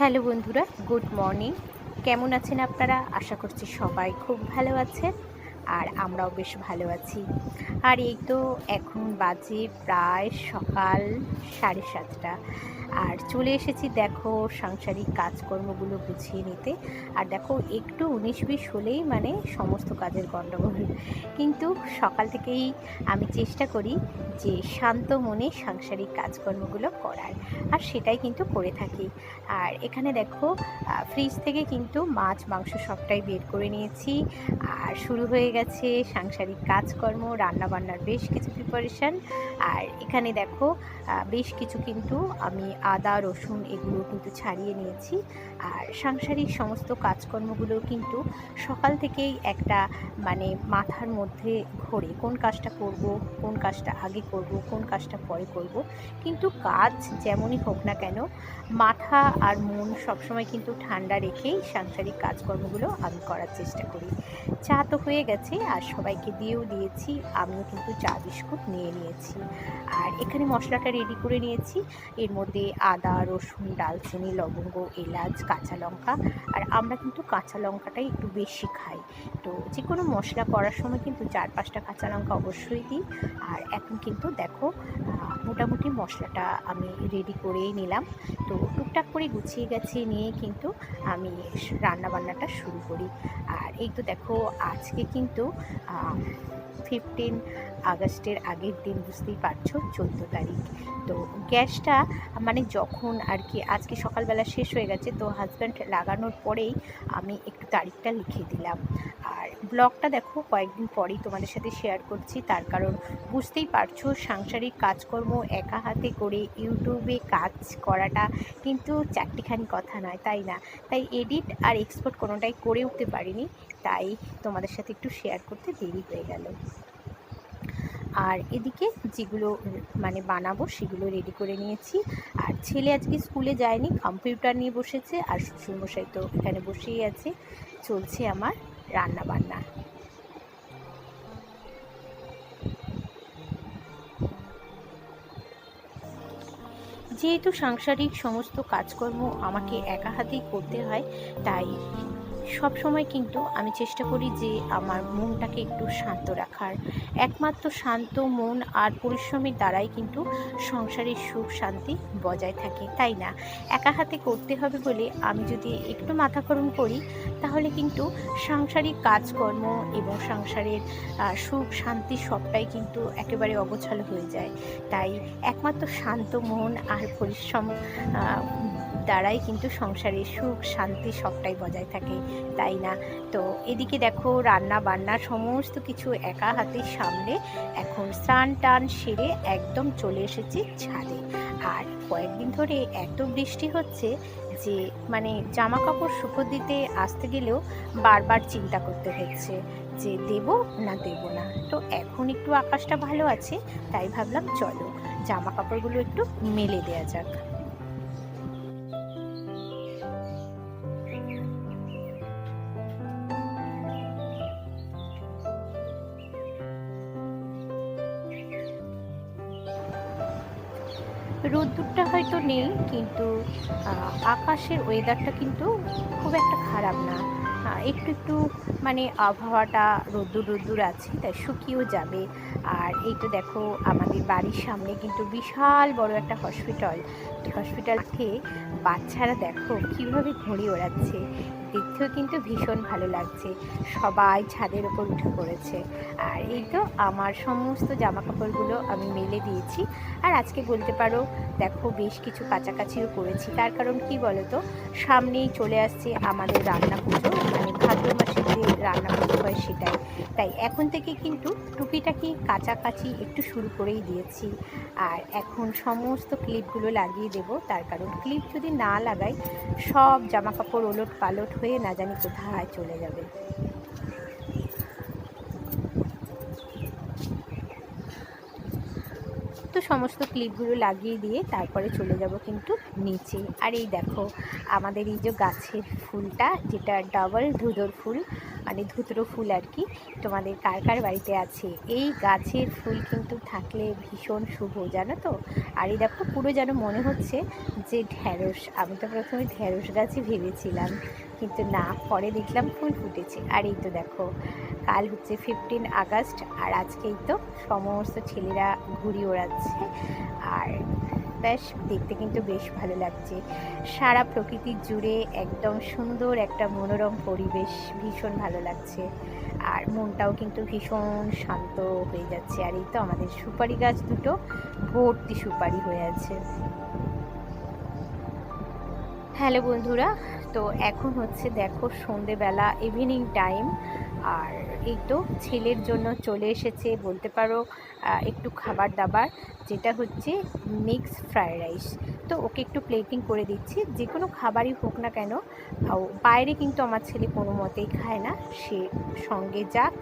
Hello বন্ধুরা, good morning. কেমন আছেন আপনারা? আশা করছি সবাই খুব ভালো আছেন, আর আমরাও বেশ ভালো আছি। আর এই তো এখন বাজে প্রায় সকাল সাড়ে সাতটা। আর চলে এসেছি দেখো সাংসারিক কাজকর্মগুলো গুছিয়ে নিতে। আর দেখো একটু উনিশ বিশ হলেই মানে সমস্ত কাজের গণ্ডগোল কিন্তু সকাল থেকেই আমি চেষ্টা করি যে শান্ত মনে সাংসারিক কাজকর্মগুলো করার। আর সেটাই কিন্তু করে থাকি। আর এখানে দেখো ফ্রিজ থেকে কিন্তু মাছ, মাংস সবটাই বের করে নিয়েছি। আর শুরু হয়ে গেছে সাংসারিক কাজকর্ম রান্নাবান্নার বেশ কিছু প্রিপারেশান আর এখানে দেখো বেশ কিছু কিন্তু আমি আদা, রসুন এগুলো কিন্তু ছাড়িয়ে নিয়েছি। আর সাংসারিক সমস্ত কাজকর্মগুলো কিন্তু সকাল থেকেই একটা মানে মাথার মধ্যে ঘোরে, কোন কাজটা করব, কোন কাজটা আগে করব, কোন কাজটা পরে করব। কিন্তু কাজ যেমনই হোক না কেন, মাথা আর মন সবসময় কিন্তু ঠান্ডা রেখেই সাংসারিক কাজকর্মগুলো আমি করার চেষ্টা করি। চা তো হয়ে গেছে, আর সবাইকে দিয়েও দিয়েছি। আমিও কিন্তু চা বিস্কুট নিয়ে নিয়েছি। আর এখানে মশলাটা রেডি করে নিয়েছি। এর মধ্যে আদা, রসুন, ডালচিনি, লবঙ্গ, এলাচ, কাঁচা লঙ্কা। আর আমরা কিন্তু কাঁচা লঙ্কাটাই একটু বেশি খাই। তো যে কোনো মশলা করার সময় কিন্তু চার পাঁচটা কাঁচা লঙ্কা অবশ্যই দিই। আর এখন কিন্তু দেখো মোটামুটি মশলাটা আমি রেডি করেই নিলাম। তো টুকটাক করে গুছিয়ে গেছে নিয়ে কিন্তু আমি রান্না বান্নাটা শুরু করি। আর এই তো দেখো, আজকে কিন্তু ফিফটিন আগস্টের আগের দিন বুঝতেই পারছ, চোদ্দ তারিখ। তো গ্যাসটা মানে যখন আর কি, আজকে সকালবেলা শেষ হয়ে গেছে, তো হাজব্যান্ড লাগানোর পরেই আমি একটু তারিখটা লিখে দিলাম। আর ব্লগটা দেখো, কয়েকদিন পরেই তোমাদের সাথে শেয়ার করছি। তার কারণ বুঝতেই পারছ, সাংসারিক কাজকর্ম একা হাতে করে ইউটিউবে কাজ করাটা কিন্তু চারটিখানি কথা নয়, তাই না? তাই এডিট আর এক্সপোর্ট কোনোটাই করে উঠতে পারিনি। তাই তোমাদের সাথে একটু শেয়ার করতে দেরি হয়ে গেল। আর এদিকে যেগুলো মানে বানাবো সেগুলো রেডি করে নিয়েছি। আর ছেলে আজকে স্কুলে যায়নি কম্পিউটার নিয়ে বসেছে, আর শ্বশুরমশাই তো এখানে বসেই আছে। চলছে আমার রান্না বান্না যেহেতু সাংসারিক সমস্ত কাজকর্ম আমাকে একা হাতেই করতে হয়, তাই সব সময় কিন্তু আমি চেষ্টা করি যে আমার মনটাকে একটু শান্ত রাখার। একমাত্র শান্ত মন আর পরিশ্রমের দ্বারাই কিন্তু সংসারের সুখ শান্তি বজায় থাকে, তাই না? একা হাতে করতে হবে বলে আমি যদি একটু মাথা গরম করি, তাহলে কিন্তু সাংসারিক কাজকর্ম এবং সংসারের সুখ শান্তি সবটাই কিন্তু একেবারে অগোছালো হয়ে যায়। তাই একমাত্র শান্ত মন আর পরিশ্রম দ্বারাই কিন্তু সংসারে সুখ, শান্তি সবটাই বজায় থাকে, তাই না? তো এদিকে দেখো রান্না বান্না সমস্ত কিছু একা হাতে সামলে এখন স্নান টান সেরে একদম চলে এসেছি ছাদে। আর কয়েকদিন ধরে এত বৃষ্টি হচ্ছে যে মানে জামা কাপড় শুকো দিতে আসতে গেলেও বারবার চিন্তা করতে হচ্ছে যে, দেব না দেব না? তো এখন একটু আকাশটা ভালো আছে, তাই ভাবলাম চলো জামা কাপড়গুলো একটু মেলে দেওয়া যাক। রোদ্দুরটা হয়তো নেই, কিন্তু আকাশের ওয়েদারটা কিন্তু খুব একটা খারাপ না। একটু একটু মানে আবহাওয়াটা রোদ্দুর রোদ্দুর আছে, তাই শুকিয়েও যাবে। আর এই তো দেখো, আমাদের বাড়ির সামনে কিন্তু বিশাল বড় একটা হসপিটাল হসপিটাল হসপিটালকে বাচ্চারা দেখো, কীভাবে ঘুড়ি ওড়াচ্ছে। দেখতেও কিন্তু ভীষণ ভালো লাগছে। সবাই ছাদের ওপর উঠে পড়েছে। আর এই তো আমার সমস্ত জামা কাপড়গুলো আমি মেলে দিয়েছি। আর আজকে বলতে পারো, দেখো বেশ কিছু কাছাকাছিও করেছি। তার কারণ কি বলো তো সামনেই চলে আসছে আমাদের রান্না পুজো ভাদ্র মাসে যে রান্না করতে হয় সেটাই। তাই এখন থেকে কিন্তু টুপিটাকে কাছাকাছি একটু শুরু করেই দিয়েছি। আর এখন সমস্ত ক্লিপগুলো লাগিয়ে দেব। তার কারণ ক্লিপ যদি না লাগাই, সব জামা কাপড় ওলট পালট হয়ে না জানি কোথায় চলে যাবে। তো সমস্ত ক্লিপগুলো লাগিয়ে দিয়ে তারপরে চলে যাব কিন্তু নিচে। আর এই দেখো, আমাদের এই যে গাছের ফুলটা, যেটা ডাবল ধুদর ফুল মানে ধুতরো ফুল আর কি, তোমাদের কার কার বাড়িতে আছে? এই গাছের ফুল কিন্তু থাকলে ভীষণ শুভ, জানো তো? আর এই দেখো, পুরো যেন মনে হচ্ছে যে ঢ্যাঁড়স। আমি তো প্রথমে ঢ্যাঁড়স গাছই ভেবেছিলাম, কিন্তু না, পরে দেখলাম ফুল ফুটেছে। আর এই তো দেখো কাল হচ্ছে ফিফটিন আগস্ট, আর আজকেই তো সমস্ত ছেলেরা ঘুড়ি ওড়াচ্ছে। আর বেশ, দেখতে কিন্তু বেশ ভালো লাগছে। সারা প্রকৃতি জুড়ে একদম সুন্দর একটা মনোরম পরিবেশ, ভীষণ ভালো লাগছে। আর মনটাও কিন্তু ভীষণ শান্ত হয়ে যাচ্ছে। আর এই তো আমাদের সুপারি গাছ দুটো ভর্তি সুপারি হয়ে আছে। হ্যালো বন্ধুরা, তো এখন হচ্ছে দেখো সন্ধেবেলা ইভিনিং টাইম আর এই তো ছেলের জন্য চলে এসেছে, বলতে পারো একটু খাবার দাবার, যেটা হচ্ছে মিক্স ফ্রায়েড রাইস তো ওকে একটু প্লেটিং করে দিচ্ছি, যে কোনো খাবারই হোক না কেন বাইরে কিন্তু আমার ছেলে কোনো মতেই খায় না, সে সঙ্গে যাক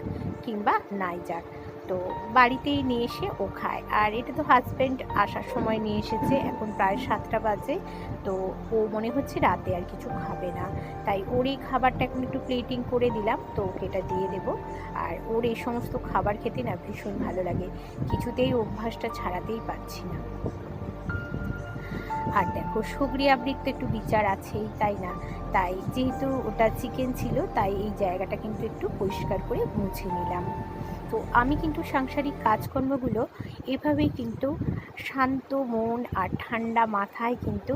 কিংবা নাই যাক। তো বাড়িতেই নিয়ে এসে ও খায়। আর এটা তো হাজব্যান্ড আসার সময় নিয়ে এসেছে, এখন প্রায় সাতটা বাজে। তো ও মনে হচ্ছে রাতে আর কিছু খাবে না। তাই ওর এই খাবারটা এখন একটু প্লেটিং করে দিলাম, তো ওকে এটা দিয়ে দেবো। আর ওর এই সমস্ত খাবার খেতে না ভীষণ ভালো লাগে। কিছুতেই অভ্যাসটা ছাড়াতেই পারছি না। আর দেখো, সগরি আবৃত তো একটু বিচার আছেই, তাই না? তাই যেহেতু ওটা চিকেন ছিল, তাই এই জায়গাটা কিন্তু একটু পরিষ্কার করে মুছে নিলাম। তো আমি কিন্তু সাংসারিক কাজকর্মগুলো এভাবেই কিন্তু শান্ত মন আর ঠান্ডা মাথায় কিন্তু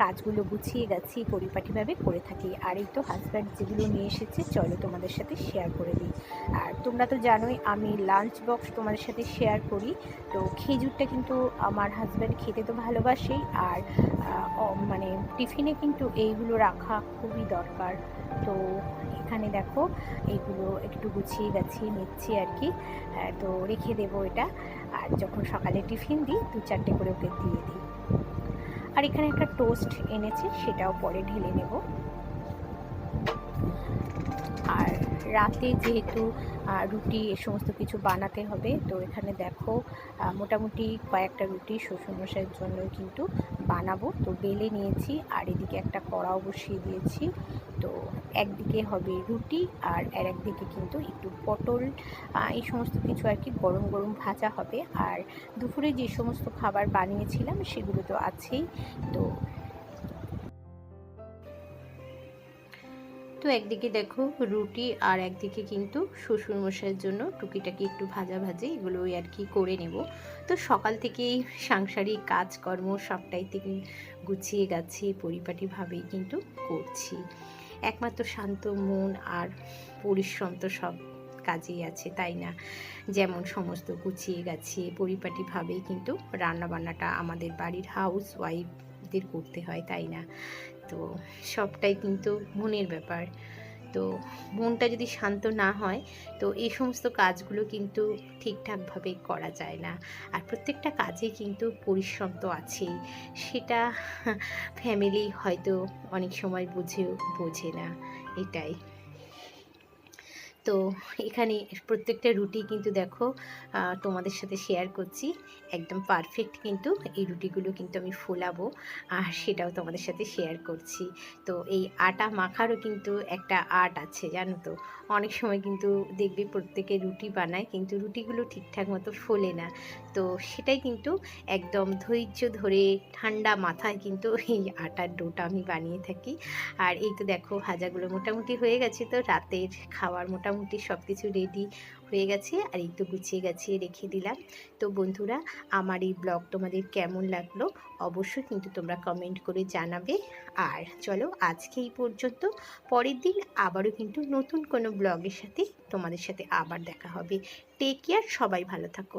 কাজগুলো গুছিয়ে গেছি পরিপাটিভাবে করে থাকি। আর এই তো হাজব্যান্ড যেগুলো নিয়ে এসেছে, চলো তোমাদের সাথে শেয়ার করে দিই। আর তোমরা তো জানোই, আমি লাঞ্চ বক্স তোমাদের সাথে শেয়ার করি। তো খেজুরটা কিন্তু আমার হাজব্যান্ড খেতে তো ভালোবাসেই। আর মানে টিফিনে কিন্তু এইগুলো রাখা খুবই দরকার। তো এখানে দেখো, এইগুলো একটু গুছিয়ে গাছিয়ে নিচ্ছি আর কি। তো রেখে দেবো এটা। আর যখন সকালে টিফিন দিই, দু চারটে করে ওকে দিয়ে দিই। আর এখানে একটা টোস্ট এনেছি, সেটাও পরে ঢেলে নেব। রাতে যেহেতু রুটি এ সমস্ত কিছু বানাতে হবে, তো এখানে দেখো মোটামুটি কয়েকটা রুটি শ্বশুরমশাইয়ের জন্য কিন্তু বানাবো। তো বেলে নিয়েছি আর এদিকে একটা কড়াও বসিয়ে দিয়েছি। তো একদিকে হবে রুটি আর আর একদিকে কিন্তু একটু পটল এই সমস্ত কিছু আর কি গরম গরম ভাজা হবে। আর দুপুরে যে সমস্ত খাবার বানিয়েছিলাম সেগুলো তো আছেই। তো একদিকে দেখো রুটি আর একদিকে কিন্তু শ্বশুরমশাইয়ের জন্য টুকিটাকি একটু ভাজা ভাজি এগুলো ওই আর কি করে নেব। তো সকাল থেকেই সাংসারিক কাজকর্ম সবটাই থেকে গুছিয়ে গেছি পরিপাটিভাবেই কিন্তু করছি। একমাত্র শান্ত মন আর পরিশ্রম তো সব কাজেই আছে, তাই না? যেমন সমস্ত গুছিয়ে গেছে পরিপাটিভাবেই কিন্তু রান্নাবান্নাটা আমাদের বাড়ির হাউস ওয়াইফদের করতে হয়, তাই না? তো সবটাই কিন্তু মনের ব্যাপার। তো মনটা যদি শান্ত না হয়, তো এই সমস্ত কাজগুলো কিন্তু ঠিকঠাকভাবে করা যায় না। আর প্রত্যেকটা কাজে কিন্তু পরিশ্রম তো আছেই। সেটা ফ্যামিলি হয়তো অনেক সময় বুঝেও বোঝে না। এটাই। তো এখানে প্রত্যেকটা রুটি কিন্তু দেখো তোমাদের সাথে শেয়ার করছি। একদম পারফেক্ট কিন্তু এই রুটিগুলো কিন্তু আমি ফোলাবো আর সেটাও তোমাদের সাথে শেয়ার করছি। তো এই আটা মাখারও কিন্তু একটা আর্ট আছে, জানো তো? অনেক সময় কিন্তু দেখবে প্রত্যেকে রুটি বানায় কিন্তু রুটিগুলো ঠিকঠাক মতো ফোলে না। তো সেটাই কিন্তু একদম ধৈর্য ধরে ঠান্ডা মাথায় কিন্তু এই আটার ডোটা আমি বানিয়ে থাকি। আর এই তো দেখো, ভাজাগুলো মোটামুটি হয়ে গেছে তো, রাতের খাবার মোটামুটি সব কিছু রেডি হয়ে গেছে আর একটু গুছিয়ে গাছিয়ে রেখে দিলাম। তো বন্ধুরা, আমার এই ব্লগ তোমাদের কেমন লাগল অবশ্যই কিন্তু তোমরা কমেন্ট করে জানাবে। আর চলো আজকে এই পর্যন্ত, পরের দিন আবারও কিন্তু নতুন কোনো ব্লগের সাথে তোমাদের সাথে আবার দেখা হবে। টেক কেয়ার সবাই ভালো থাকো।